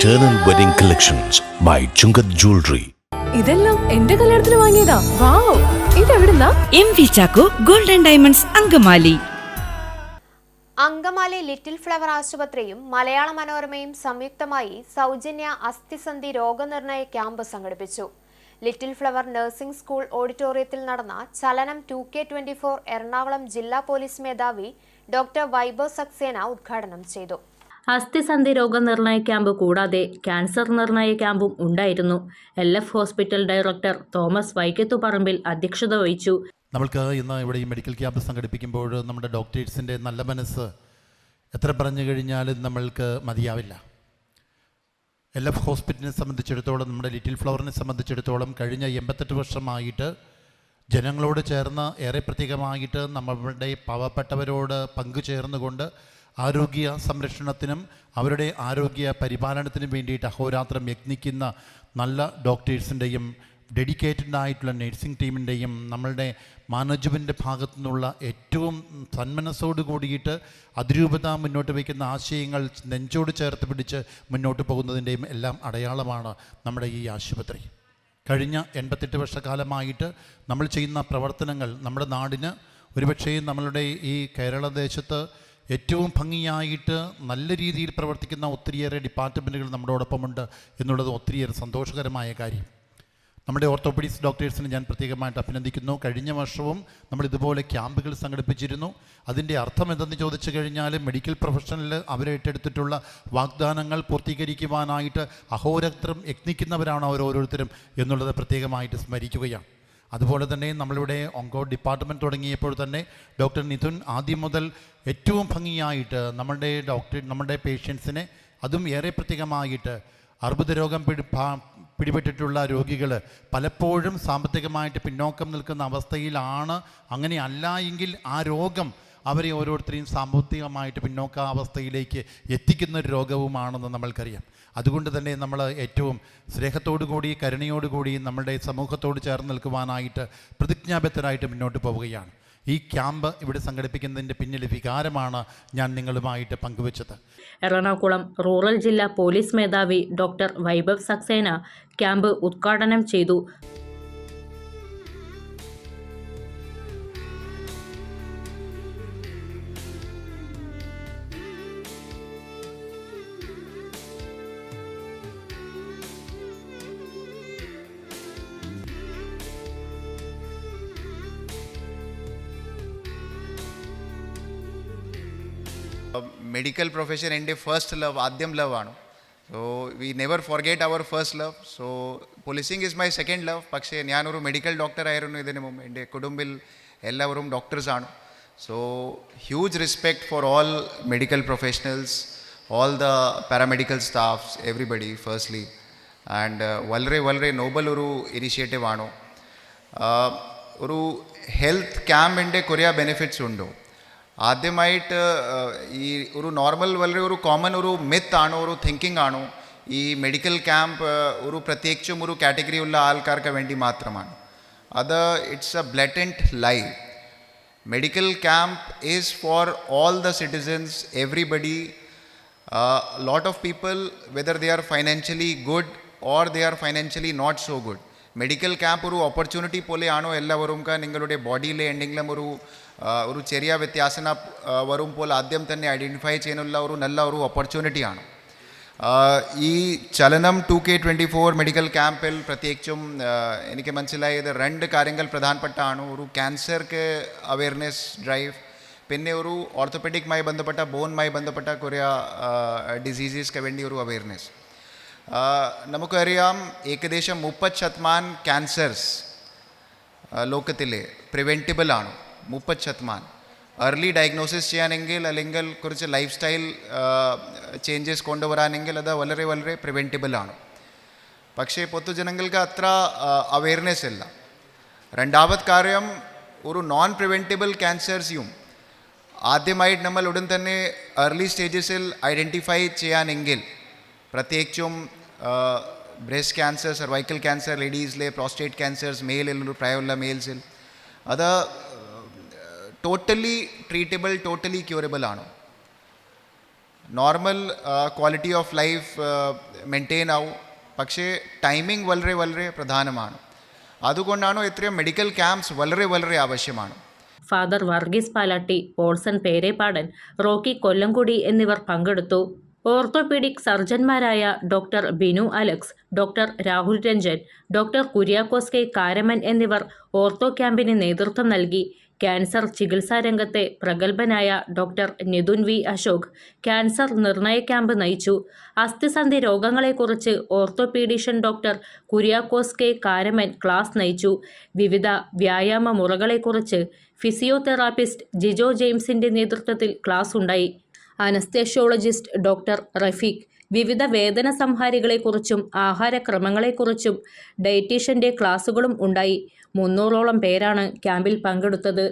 Eternal Wedding Collections by Chungath Jewelry. ഇതെല്ലാം എന്റെ കല്യാണത്തിന് വാങ്ങിയതാ. Wow. ഇതെവിടുന്നാ? M V Chacko golden diamonds Angamaly. Angamaly little flower ആശുപത്രിയും മലയാള മനോരമയും സംയുക്തമായി സൗജന്യ അസ്ഥിസന്ധി രോഗനിർണയ ക്യാമ്പ് സംഘടിപ്പിച്ചു. ലിറ്റിൽ ഫ്ലവർ നഴ്സിംഗ് സ്കൂൾ ഓഡിറ്റോറിയത്തിൽ നടന്ന Chalanam two K twenty four Ernakulam ജില്ലാ പോലീസ് മേധാവി ഡോക്ടർ വൈഭവ് സക്സേന ഉദ്ഘാടനം ചെയ്തു. അസ്ഥിസന്ധി രോഗനിർണയ ക്യാമ്പ് കൂടാതെ ക്യാൻസർ നിർണയ ക്യാമ്പും ഉണ്ടായിരുന്നു. L F hospital director Thomas Vaikathuparambil അധ്യക്ഷത വഹിച്ചു. നമ്മൾക്ക് ഇന്ന് ഇവിടെ ഈ മെഡിക്കൽ ക്യാമ്പ് സംഘടിപ്പിക്കുമ്പോൾ നമ്മുടെ ഡോക്ടേഴ്സിന്റെ നല്ല മനസ്സ് എത്ര പറഞ്ഞു കഴിഞ്ഞാലും നമ്മൾക്ക് മതിയാവില്ല. എൽ എഫ് ഹോസ്പിറ്റലിനെ സംബന്ധിച്ചിടത്തോളം നമ്മുടെ ലിറ്റിൽ ഫ്ലവറിനെ സംബന്ധിച്ചിടത്തോളം കഴിഞ്ഞ എൺപത്തെട്ട് വർഷമായിട്ട് ജനങ്ങളോട് ചേർന്ന് ഏറെ പ്രത്യേകമായിട്ട് നമ്മളുടെ പാവപ്പെട്ടവരോട് പങ്കുചേർന്നുകൊണ്ട് ആരോഗ്യ സംരക്ഷണത്തിനും അവരുടെ ആരോഗ്യ പരിപാലനത്തിനും വേണ്ടിയിട്ട് അഹോരാത്രം യത്നിക്കുന്ന നല്ല ഡോക്ടേഴ്സിന്റെയും ഡെഡിക്കേറ്റഡ് ആയിട്ടുള്ള നഴ്സിംഗ് ടീമിന്റെയും നമ്മളുടെ മാനേജ്മെന്റ് ഭാഗത്തു നിന്നുള്ള ഏറ്റവും സന്മനസ്സോട് കൂടിയിട്ട് അതിരൂപത മുന്നോട്ട് വയ്ക്കുന്ന ആശയങ്ങൾ നെഞ്ചോട് ചേർത്ത് പിടിച്ച് മുന്നോട്ട് പോകുന്നതിന്റെയും എല്ലാം അടയാളമാണ് നമ്മുടെ ഈ ആശുപത്രി. കഴിഞ്ഞ എൺപത്തെട്ട് വർഷക്കാലമായിട്ട് നമ്മൾ ചെയ്യുന്ന പ്രവർത്തനങ്ങൾ നമ്മുടെ നാടിന് ഒരുപക്ഷേ നമ്മളുടെ ഈ കേരളദേശത്ത് ഏറ്റവും ഭംഗിയായിട്ട് നല്ല രീതിയിൽ പ്രവർത്തിക്കുന്ന ഒത്തിരിയേറെ ഡിപ്പാർട്ട്മെന്റുകൾ നമ്മളോടൊപ്പമുണ്ട് എന്നുള്ളത് ഒത്തിരിയേറെ സന്തോഷകരമായ കാര്യം. നമ്മുടെ ഓർത്തോപെഡിക്സ് ഡോക്ടേഴ്സിനെ ഞാൻ പ്രത്യേകമായിട്ട് അഭിനന്ദിക്കുന്നു. കഴിഞ്ഞ വർഷവും നമ്മൾ ഇതുപോലെ ക്യാമ്പുകൾ സംഘടിപ്പിച്ചിരുന്നു. അതിന്റെ അർത്ഥം എന്തെന്ന് ചോദിച്ചു കഴിഞ്ഞാൽ മെഡിക്കൽ പ്രൊഫഷനിൽ അവരേറ്റെടുത്തിട്ടുള്ള വാഗ്ദാനങ്ങൾ പൂർത്തീകരിക്കുവാനായിട്ട് അഹോരത്രം യത്നിക്കുന്നവരാണ് അവരോരോരുത്തരും എന്നുള്ളത് പ്രത്യേകമായിട്ട് സ്മരിക്കുകയാണ്. അതുപോലെ തന്നെ നമ്മളിവിടെ ഒങ്കോ ഡിപ്പാർട്ട്മെന്റ് തുടങ്ങിയപ്പോൾ തന്നെ ഡോക്ടർ നിഥുൻ ആദ്യം മുതൽ ഏറ്റവും ഭംഗിയായിട്ട് നമ്മളുടെ ഡോക്ടർ നമ്മുടെ പേഷ്യൻസിനെ അതും ഏറെ പ്രത്യേകമായിട്ട് അർബുദ രോഗം പിടി പിടിപെട്ടിട്ടുള്ള രോഗികൾ പലപ്പോഴും സാമ്പത്തികമായിട്ട് പിന്നോക്കം നിൽക്കുന്ന അവസ്ഥയിലാണ്. അങ്ങനെ അല്ല എങ്കിൽ ആ രോഗം അവരെ ഓരോരുത്തരെയും സാമ്പത്തികമായിട്ട് പിന്നോക്കാവസ്ഥയിലേക്ക് എത്തിക്കുന്ന ഒരു രോഗവുമാണെന്ന് നമ്മൾക്കറിയാം. അതുകൊണ്ട് തന്നെ നമ്മൾ ഏറ്റവും സ്നേഹത്തോടു കൂടി കരുണയോടുകൂടി നമ്മുടെ സമൂഹത്തോട് ചേർന്ന് നിൽക്കുവാനായിട്ട് പ്രതിജ്ഞാബദ്ധരായിട്ട് മുന്നോട്ട് പോവുകയാണ്. ഈ ക്യാമ്പ് ഇവിടെ സംഘടിപ്പിക്കുന്നതിന്റെ പിന്നിലെ വികാരമാണ് ഞാൻ നിങ്ങളുമായിട്ട് പങ്കുവച്ചത്. എറണാകുളം റൂറൽ ജില്ലാ പോലീസ് മേധാവി ഡോക്ടർ വൈഭവ് സക്സേന ക്യാമ്പ് ഉദ്ഘാടനം ചെയ്തു. മെഡിക്കൽ പ്രൊഫഷൻ എന്റെ ഫസ്റ്റ് ലവ് ആദ്യം ലവ് ആണ്. So we never forget our first love so policing is my second love പക്ഷേ ഞാനൊരു മെഡിക്കൽ ഡോക്ടർ ആയിരുന്നു ഇതിനു മുമ്പ്. എന്റെ കുടുംബിൽ എല്ലാവരും ഡോക്ടേഴ്സാണ് so huge respect for all medical professionals all the paramedical staffs everybody firstly and വളരെ വളരെ നോബൽ ഒരു ഇനിഷ്യേറ്റീവ് ആണോ. ഒരു ഹെൽത്ത് ക്യാമ്പിന്റെ കുറേ ബെനിഫിറ്റ്സ് ഉണ്ടോ? ആദ്യമായിട്ട് ഈ ഒരു നോർമൽ വളരെ ഒരു കോമൺ ഒരു മിത്ത് ആണോ ഒരു തിങ്കിങ് ആണോ ഈ മെഡിക്കൽ ക്യാമ്പ് ഒരു പ്രത്യേകിച്ചും ഒരു കാറ്റഗറി ഉള്ള ആൾക്കാർക്ക് വേണ്ടി മാത്രമാണ്. അത് it's a blatant lie medical camp is for all the citizens everybody lot of people whether they are financially good or they are financially not so good medical camp ഒരു opportunity പോലെയാണോ എല്ലാവരും? നിങ്ങളുടെ ബോഡിയിലെ എന്തെങ്കിലും ഒരു ഒരു ചെറിയ വ്യത്യാസം വരും വരുമ്പോൾ ആദ്യം തന്നെ ഐഡന്റിഫൈ ചെയ്യാനുള്ള ഒരു നല്ല ഒരു ഓപ്പർച്യൂണിറ്റിയാണ് ഈ Chalanam two K twenty four medical ക്യാമ്പിൽ പ്രത്യേകിച്ചും എനിക്ക് മനസ്സിലായത് രണ്ട് കാര്യങ്ങൾ പ്രധാനപ്പെട്ടാണ്. ഒരു ക്യാൻസർക്ക് അവയർനെസ് ഡ്രൈവ് പിന്നെ ഒരു ഓർത്തോപെഡിക്കുമായി ബന്ധപ്പെട്ട ബോണുമായി ബന്ധപ്പെട്ട കുറേ ഡിസീസസ്ക്ക് വേണ്ടി ഒരു അവയർനെസ് നമുക്കറിയാം ഏകദേശം മുപ്പത് ശതമാനം ക്യാൻസേഴ്സ് ലോകത്തിലെ പ്രിവെന്റിബിൾ ആണ്. മുപ്പത് ശതമാനം ഏർലി ഡയഗ്നോസിസ് ചെയ്യാനെങ്കിൽ അല്ലെങ്കിൽ കുറച്ച് ലൈഫ് സ്റ്റൈൽ ചേഞ്ചസ് കൊണ്ടുവരാനെങ്കിൽ അത് വളരെ വളരെ പ്രിവെന്റിബിൾ ആണ്. പക്ഷേ പൊതുജനങ്ങൾക്ക് അത്ര അവയർനെസ് ഇല്ല. രണ്ടാമത് കാര്യം ഒരു നോൺ പ്രിവെന്റിബിൾ ക്യാൻസേഴ്സിയും ആദ്യമായിട്ട് നമ്മൾ ഉടൻ തന്നെ ഏർലി സ്റ്റേജസിൽ ഐഡന്റിഫൈ ചെയ്യാനെങ്കിൽ പ്രത്യേകിച്ചും ബ്രസ്റ്റ് ക്യാൻസർ സർവൈക്കൽ ക്യാൻസർ ലേഡീസിലെ പ്രോസ്റ്റേറ്റ് ക്യാൻസേഴ്സ് മെയിലിൽ പ്രായമുള്ള മെയിൽസിൽ. അത് ടോട്ടലി ട്രീറ്റബിൾ ടോട്ടലി ക്യൂറബിൾ ആണ്. Normal quality of life maintain ആവും. പക്ഷേ ടൈമിംഗ് വളരെ വളരെ പ്രധാനമാണ്. അതുകൊണ്ടാണോ ഇത്രയും മെഡിക്കൽ ക്യാമ്പ്സ് വളരെ വളരെ ആവശ്യമാണ്. Father Varghese Palatty Paulson Perepadan Rocky Kollamkudy എന്നിവർ പങ്കെടുത്തു. Orthopaedic സർജന്മാരായ doctor Binu Alex doctor Rahul Ranjan doctor Kuriakose K Karaman എന്നിവർ ഓർത്തോ ക്യാമ്പിന് നേതൃത്വം നൽകി. ക്യാൻസർ ചികിത്സാ രംഗത്തെ പ്രഗത്ഭനായ doctor Nithun V Ashok cancer നിർണയ ക്യാമ്പ് നയിച്ചു. അസ്ഥിസന്ധി രോഗങ്ങളെക്കുറിച്ച് orthopaedician doctor Kuriakose K Karaman class നയിച്ചു. വിവിധ വ്യായാമ മുറകളെക്കുറിച്ച് ഫിസിയോതെറാപ്പിസ്റ്റ് ജിജോ ജെയിംസിന്റെ നേതൃത്വത്തിൽ ക്ലാസ് ഉണ്ടായി. Anaesthesiologist doctor Rafeeq. വിവിധ വേദന സംഹാരികളെക്കുറിച്ചും ആഹാരക്രമങ്ങളെക്കുറിച്ചും ഡയറ്റീഷ്യന്റെ ക്ലാസുകളും ഉണ്ടായി. മുന്നൂറോളം പേരാണ് ക്യാമ്പിൽ പങ്കെടുത്തത്.